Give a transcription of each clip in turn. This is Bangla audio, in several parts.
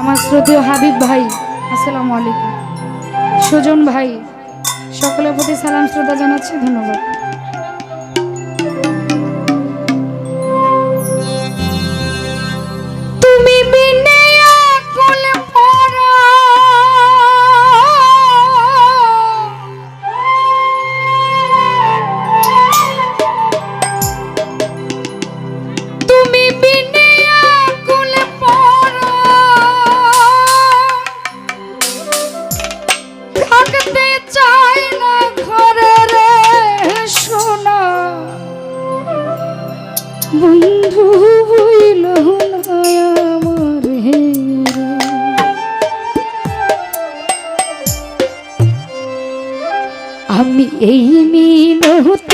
আমার শ্রদ্ধেয় হাবিব ভাই আসসালামু আলাইকুম। সুজন ভাই সকলের প্রতি সালাম শ্রদ্ধা জানাচ্ছি ধন্যবাদ। আমি এই মিনতি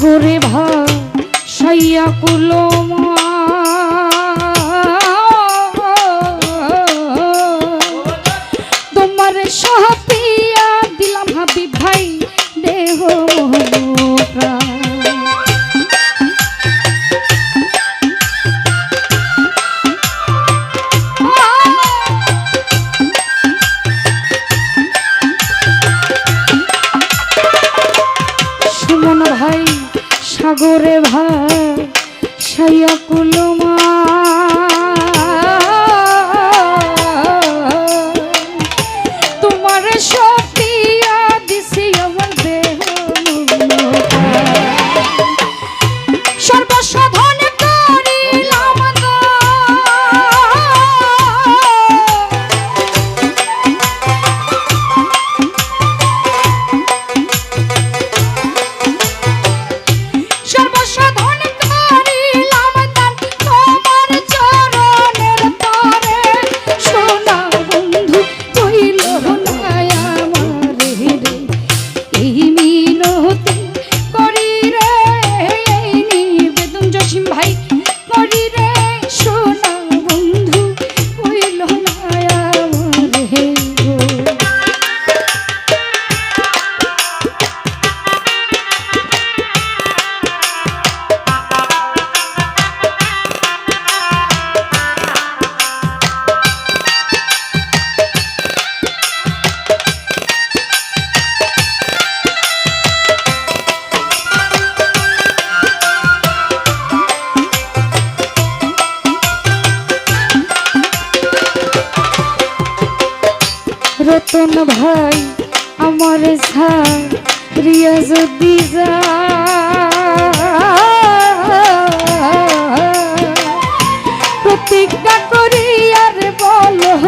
সাগরে ভাইয়া কুলমা তোমার সাহা কুলমা।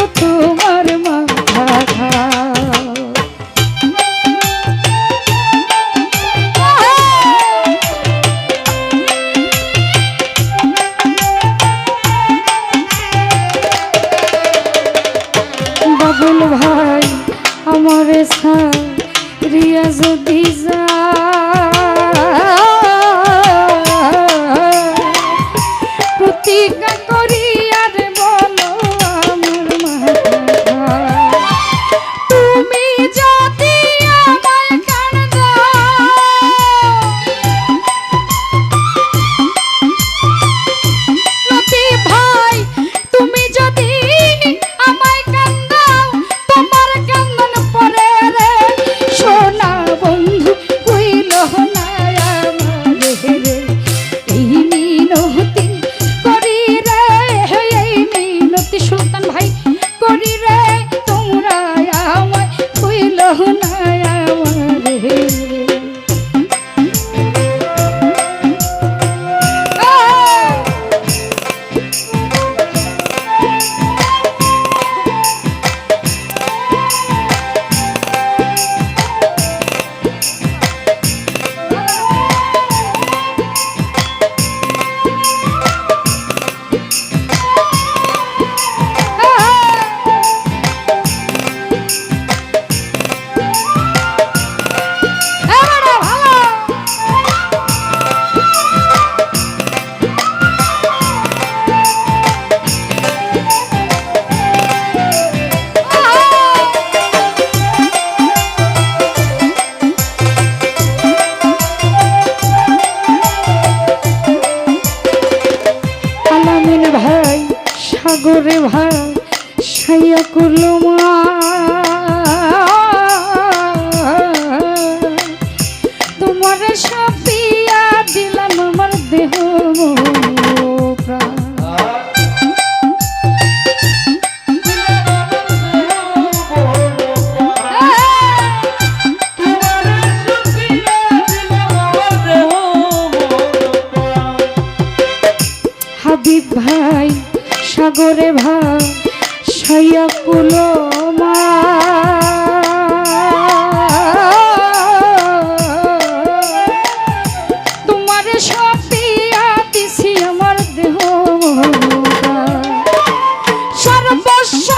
tutup সাগরে ভাড়া সাইয়া করল মা সাগরে ভা সাইয়া দেহ মনটা। সর্বস্ব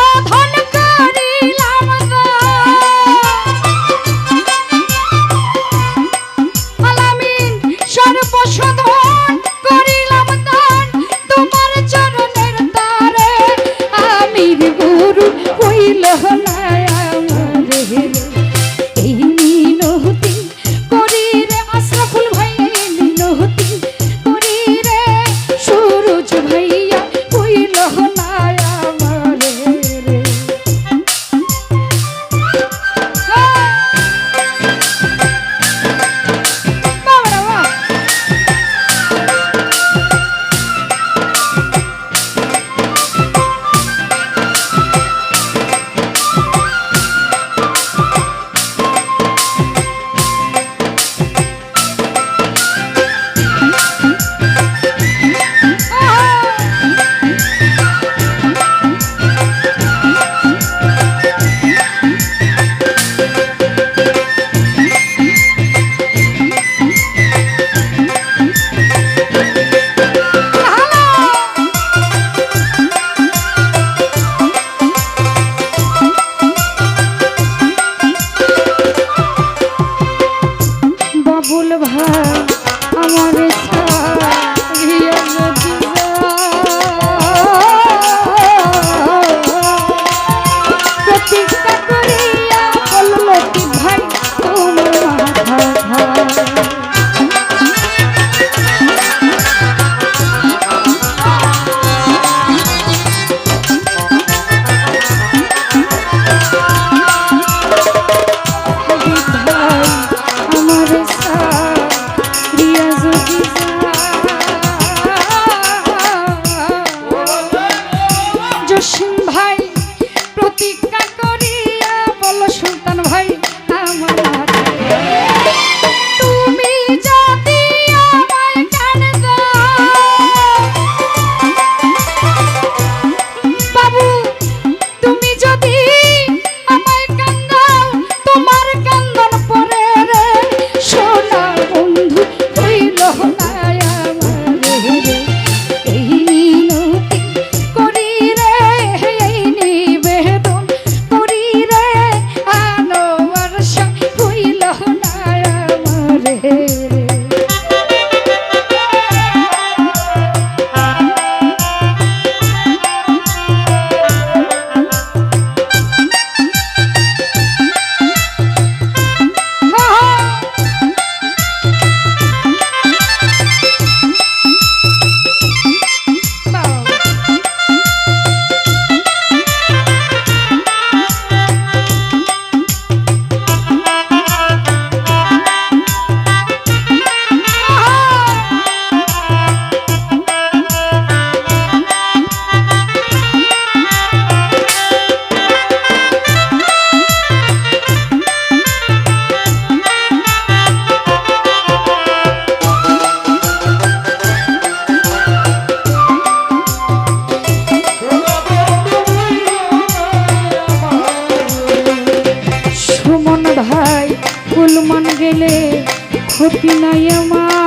ক্ষতি নাই আমার।